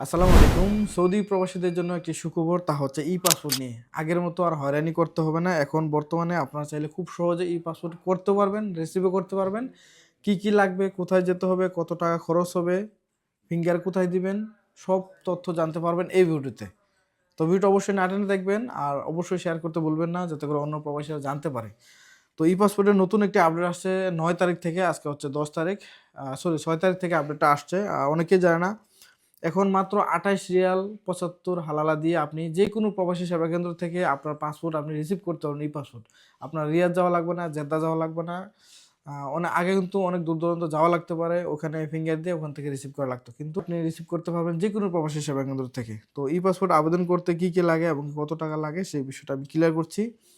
আসসালামু আলাইকুম। সৌদি প্রবাসীদের জন্য একটি সুখবর, তা হচ্ছে ই পাসপোর্ট নিয়ে। আগের মতো আর হয়রানি করতে হবে না। এখন বর্তমানে আপনারা চাইলে খুব সহজে ই পাসপোর্ট করতে পারবেন রিসিভও করতে পারবেন। কি কি লাগবে, কোথায় যেতে হবে, কত টাকা খরচ হবে ফিঙ্গার কোথায় দিবেন, সব তথ্য জানতে পারবেন এই ভিডিওতে। তো ভিডিওটা অবশ্যই না টেনে দেখবেন, আর অবশ্যই শেয়ার করতে বলবেন না, যাতে করে অন্য প্রবাসীরা জানতে পারে। তো ই পাসপোর্টের নতুন একটি আপডেট আসছে নয় তারিখ থেকে, আজকে হচ্ছে দশ তারিখ সরি ছয় তারিখ থেকে আপডেটটা আসছে। অনেকেই জানে না এখন মাত্র আঠাইশ রিয়াল পঁচাত্তর হালালা দিয়ে আপনি যে কোনো প্রবাসী সেবা কেন্দ্র থেকে আপনার পাসপোর্ট আপনি রিসিভ করতে পারেন এই পাসপোর্ট আপনার রিয়াদ যাওয়া লাগবে না, জেদ্দা যাওয়া লাগবে না। অনেক আগে কিন্তু অনেক দূর দূরান্ত যাওয়া লাগতে পারে, ওখানে ফিঙ্গার দিয়ে ওখান থেকে রিসিভ করা লাগতো। কিন্তু আপনি রিসিভ করতে পারবেন যে কোনো প্রবাসী সেবা কেন্দ্র থেকে। তো ই পাসপোর্ট আবেদন করতে কি কি লাগে এবং কত টাকা লাগে সেই বিষয়টা আমি ক্লিয়ার করছি। ই-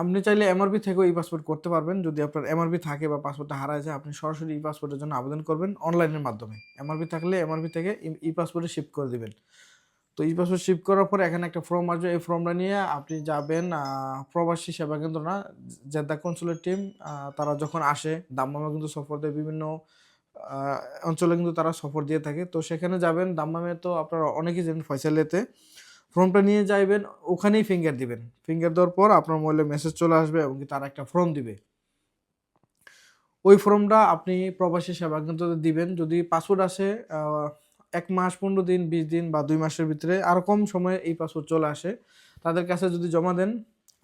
আপনি চাইলে এমআরপি থেকেও ই পাসপোর্ট করতে পারবেন। যদি আপনার এমআরপি থাকে বা পাসপোর্টটা হারায় যায়, আপনি সরাসরি ই পাসপোর্টের জন্য আবেদন করবেন অনলাইনের মাধ্যমে। এমআরপি থাকলে এমআরপি থেকে ই পাসপোর্টে শিফট করে দিবেন। তো ই পাসপোর্ট শিফট করার পরে এখানে একটা ফর্ম আসবে। এই ফর্মটা নিয়ে আপনি যাবেন প্রবাসী সেবা কেন্দ্র না, জেদ্দা কনসুলেট টিম তারা যখন আসে, দাম্মামে কিন্তু সফর দেয়। বিভিন্ন অঞ্চলে কিন্তু তারা সফর দিয়ে থাকে। তো সেখানে যাবেন, দাম্মামে তো আপনারা অনেকেই জানেন, ফয়সালেতে। ফর্মটা নিয়ে যাইবেন, ওখানেই ফিঙ্গার দিবেন। ফিঙ্গার দেওয়ার পর আপনার মোবাইলে মেসেজ চলে আসবে এবং তারা একটা ফর্ম দিবে। ওই ফর্মটা আপনি প্রবাসী সেবা কেন্দ্রতে দিবেন। যদি পাসওয়ার্ড আসে এক মাস, পনেরো দিন, বিশ দিন বা দুই মাসের ভিতরে আরও কম সময়ে এই পাসওয়ার্ড চলে আসে। তাদের কাছে যদি জমা দেন,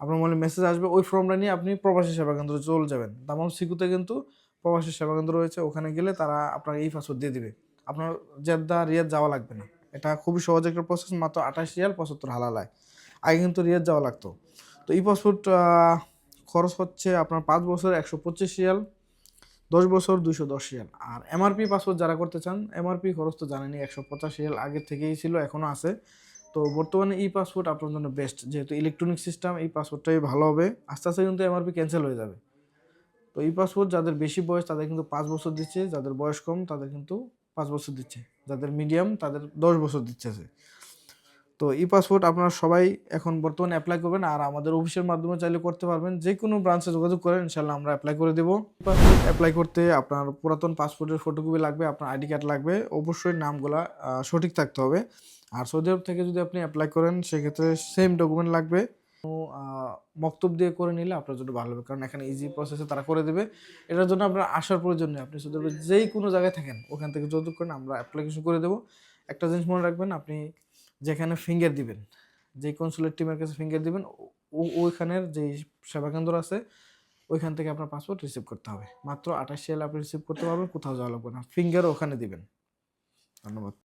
আপনার মোবাইলে মেসেজ আসবে, ওই ফর্মটা নিয়ে আপনি প্রবাসী সেবা কেন্দ্রে চলে যাবেন। দামাম সিকুতে কিন্তু প্রবাসী সেবা কেন্দ্র রয়েছে, ওখানে গেলে তারা আপনার এই পাসওয়ার্ড দিয়ে দিবে। আপনার জেদ্দা, রিয়াদ যাওয়া লাগবে না। এটা খুবই সহজ একটা প্রসেস মাত্র আঠাশ রিয়াল পঁচাত্তর হালালায় আগে কিন্তু রিয়াদ যাওয়া লাগতো। তো এই পাসপোর্ট খরচ হচ্ছে আপনার পাঁচ বছর একশো পঁচিশ রিয়াল, দশ বছর দুইশো দশ রিয়াল। আর এমআরপি পাসপোর্ট যারা করতে চান এমআরপি খরচ তো জানেনি একশো পঁচাশ রিয়াল আগে থেকেই ছিল এখনও আছে। তো বর্তমানে ই পাসপোর্ট আপনার জন্য বেস্ট যেহেতু ইলেকট্রনিক সিস্টেম এই পাসপোর্টটাই ভালো হবে। আস্তে আস্তে কিন্তু এমআরপি ক্যান্সেল হয়ে যাবে। তো এই পাসপোর্ট যাদের বেশি বয়স, তাদের কিন্তু পাঁচ বছর দিচ্ছে, যাদের বয়স কম, তাদের কিন্তু পাঁচ বছর দিচ্ছে। যাদের মিডিয়াম তাদের দশ বছর দিচ্ছে। তো ই পাসপোর্ট আপনারা সবাই এখন বর্তমানে অ্যাপ্লাই করবেন আর আমাদের অফিসের মাধ্যমে চাইলে করতে পারবেন। যে কোনো ব্রাঞ্চে যোগাযোগ করেন ইনশাল্লাহ আমরা অ্যাপ্লাই করে দেবো। পাসপোর্ট অ্যাপ্লাই করতে আপনার পুরাতন পাসপোর্টের ফটোকপি লাগবে, আপনার আইডি কার্ড লাগবে, অবশ্যই নামগুলা সঠিক থাকতে হবে। আর সৌদি আরব থেকে যদি আপনি অ্যাপ্লাই করেন, সেক্ষেত্রে সেম ডকুমেন্ট লাগবে। মক্তব দিয়ে করে নিলে আপনার জন্য ভালো হবে। কারণ এখানে ইজি প্রসেসে তারা করে দেবে। এটার জন্য আপনার আসার প্রয়োজন নেই। আপনি শুধু যেই কোনো জায়গায় থাকেন, ওখান থেকে যোগাযোগ করেন আমরা অ্যাপ্লিকেশন করে দেবো। একটা জিনিস মনে রাখবেন, আপনি যেখানে ফিঙ্গার দিবেন যেই কনসুলেট টিমের কাছে ফিঙ্গার দিবেন ওইখানের যে সেবা কেন্দ্র আছে, ওইখান থেকে আপনার পাসপোর্ট রিসিভ করতে হবে। মাত্র আঠাশ সালে আপনি রিসিভ করতে পারবেন, কোথাও যাওয়া লাগবে না। ফিঙ্গার ওখানে দিবেন। ধন্যবাদ।